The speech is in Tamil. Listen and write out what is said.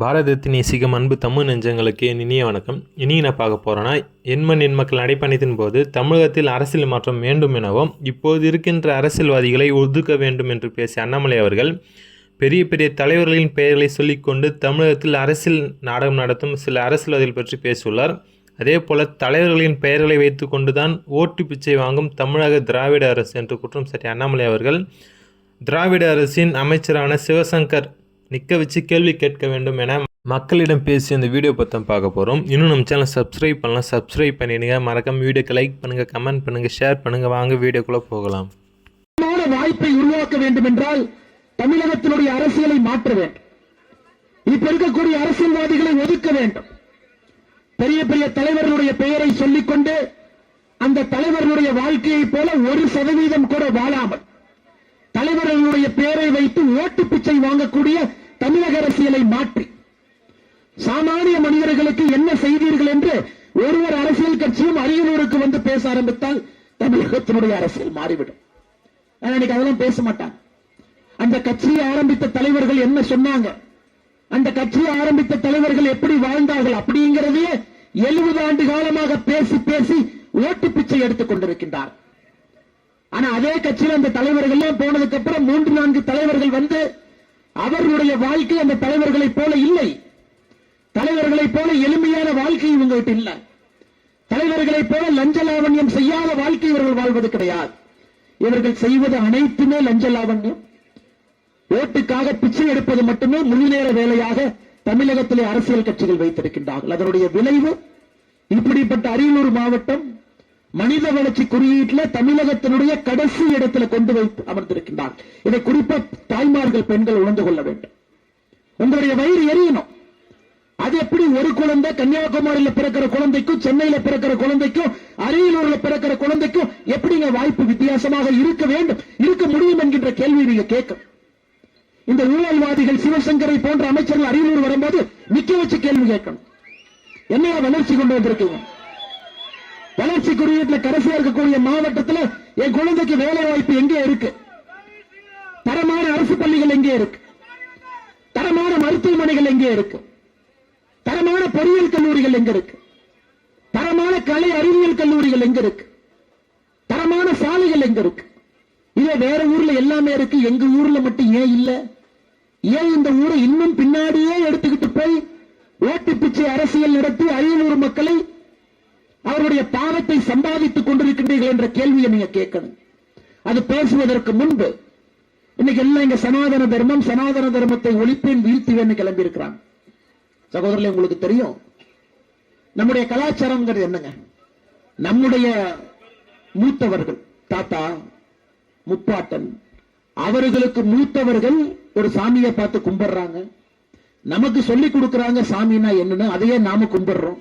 பாரதத்தின் நேசிக்கும் அன்பு தமிழ் நெஞ்சங்களுக்கு இனிய வணக்கம். இனி நான் பார்க்க போகிறோன்னா எண்மண் எண் மக்கள் நடைப்பயணத்தின் போது தமிழகத்தில் அரசியல் மாற்றம் வேண்டும் எனவும் இப்போது இருக்கின்ற அரசியல்வாதிகளை ஒதுக்க வேண்டும் என்று பேசிய அண்ணாமலை அவர்கள் பெரிய பெரிய தலைவர்களின் பெயர்களை சொல்லிக்கொண்டு தமிழகத்தில் அரசியல் நாடகம் நடத்தும் சில அரசியல்வாதிகள் பற்றி பேசியுள்ளார். அதே போல தலைவர்களின் பெயர்களை வைத்துக்கொண்டு தான் ஓட்டு பிச்சை வாங்கும் தமிழக திராவிட அரசு என்று குற்றம் சாட்டிய அண்ணாமலை அவர்கள் திராவிட அரசின் அமைச்சரான சிவசங்கர் நிற்க வச்சு கேள்வி கேட்க வேண்டும் என மக்களிடம் பேசி அந்த வீடியோ பற்றி பார்க்க போகிறோம் இன்னும் நம்ம சேனல் சப்ஸ்கிரைப் பண்ணலாம் சப்ஸ்கிரைப் பண்ணிடுங்க. மறக்காமல் வீடியோக்கு லைக் பண்ணுங்கள் கமெண்ட் பண்ணுங்கள் ஷேர் பண்ணுங்கள் வாங்க வீடியோக்குள்ளே போகலாம். வாய்ப்பை உருவாக்க வேண்டும் என்றால் தமிழகத்தினுடைய அரசியலை மாற்ற வேண்டும். இப்ப இருக்கக்கூடிய அரசியல்வாதிகளை ஒதுக்க வேண்டும். பெரிய பெரிய தலைவர்களுடைய பெயரை சொல்லிக்கொண்டு அந்த தலைவர்களுடைய வாழ்க்கையை போல ஒரு சதவீதம் கூட வாழாமல் தலைவர்களுடைய பெயரை வைத்து ஓட்டு பிச்சை வாங்கக்கூடிய தமிழக அரசியலை மாற்றி சாமானிய மனிதர்களுக்கு என்ன செய்தீர்கள் என்று ஒருவர் அரசியல் கட்சியும் அரியலூருக்கு வந்து பேச ஆரம்பித்தால் தமிழகத்தினுடைய அரசியல் மாறிவிடும். இன்னைக்கு அதெல்லாம் பேச மாட்டாங்க. அந்த கட்சியை ஆரம்பித்த தலைவர்கள் என்ன சொன்னாங்க? அந்த கட்சியை ஆரம்பித்த தலைவர்கள் எப்படி வாழ்ந்தார்கள்? அப்படிங்கிறதையே எழுபது ஆண்டு காலமாக பேசி பேசி ஓட்டு பிச்சை எடுத்துக் கொண்டிருக்கின்றார். ஆனா அதே கட்சியில் அந்த தலைவர்கள் போனதுக்கு அப்புறம் மூன்று நான்கு தலைவர்கள் வந்து அவர்களுடைய வாழ்க்கை அந்த தலைவர்களைப் போல இல்லை. தலைவர்களைப் போல எளிமையான வாழ்க்கை இவங்ககிட்ட இல்ல. தலைவர்களைப் போல லஞ்ச லாவண்யம் செய்யாத வாழ்க்கை இவர்கள் வாழ்வது கிடையாது. இவர்கள் செய்வது அனைத்துமே லஞ்ச லாவண்யம். ஓட்டுக்காக பிச்சை எடுப்பது மட்டுமே முழு நேர வேலையாக தமிழகத்திலே அரசியல் கட்சிகள் வைத்திருக்கின்றார்கள். அதனுடைய விளைவு இப்படிப்பட்ட அரியலூர் மாவட்டம் மனித வளர்ச்சி குறியீட்டில் தமிழகத்தினுடைய கடைசி இடத்துல கொண்டு வைத்து அமர்ந்திருக்கின்றார். இதை குறிப்பா தாய்மார்கள் பெண்கள் உணர்ந்து கொள்ள வேண்டும். உங்களுடைய வயிறு எரியணும். அது எப்படி ஒரு குழந்தை கன்னியாகுமரியில பிறக்கிற குழந்தைக்கும் சென்னையில பிறக்கிற குழந்தைக்கும் அரியலூர்ல பிறக்கிற குழந்தைக்கும் எப்படிங்க வாய்ப்பு வித்தியாசமாக இருக்க வேண்டும்? இருக்க முடியும் என்கின்ற கேள்வி நீங்க கேட்கும் இந்த ஊழல்வாதிகள் சிவசங்கரை போன்ற அமைச்சர்கள் அரியலூர் வரும்போது நிக்க வச்சு கேள்வி கேட்கணும். என்னையா வளர்ச்சி கொண்டு வந்திருக்கீங்க? வளர்ச்சி குறியீட்டுல கடைசியா இருக்கக்கூடிய மாவட்டத்துல என் குழந்தைக்கு வேலை வாய்ப்பு எங்கே இருக்கு? தரமான அரசு பள்ளிகள் எங்கே இருக்கு? தரமான மருத்துவமனைகள் எங்கே இருக்கு? தரமான பொறியியல் கல்லூரிகள் எங்க இருக்கு? தரமான கலை அறிவியல் கல்லூரிகள் எங்க இருக்கு? தரமான சாலைகள் எங்க இருக்கு? இதே வேற ஊர்ல எல்லாமே இருக்கு எங்க ஊர்ல மட்டும் ஏன் இல்ல? ஏன் இந்த ஊரை இன்னும் பின்னாடியே எடுத்துக்கிட்டு போய் ஓட்டு பிச்சை அரசியல் நடத்தி அரியலூர் மக்களை பணத்தை சம்பாதித்துக் கொண்டிருக்கின்றீர்கள் என்ற கேள்வியை நீங்க கேட்கணும். அது பேசுவதற்கு முன்பு இன்னைக்கு எல்லாம் இங்க சனாதன தர்மம் சனாதன தர்மத்தை ஒழிப்பேன் வீழ்த்துவேன் கிளம்பி இருக்கிறாங்க சகோதரர்களே உங்களுக்கு தெரியும். நம்முடைய கலாச்சாரம்ங்கிறது என்னங்க? நம்முடைய மூத்தவர்கள் தாத்தா முப்பாட்டன் அவர்களுக்கு மூத்தவர்கள் ஒரு சாமியை பார்த்து கும்பிடுறாங்க. நமக்கு சொல்லி கொடுக்கறாங்க சாமினா என்னன்னு அதையே நாம கும்பிடுறோம்.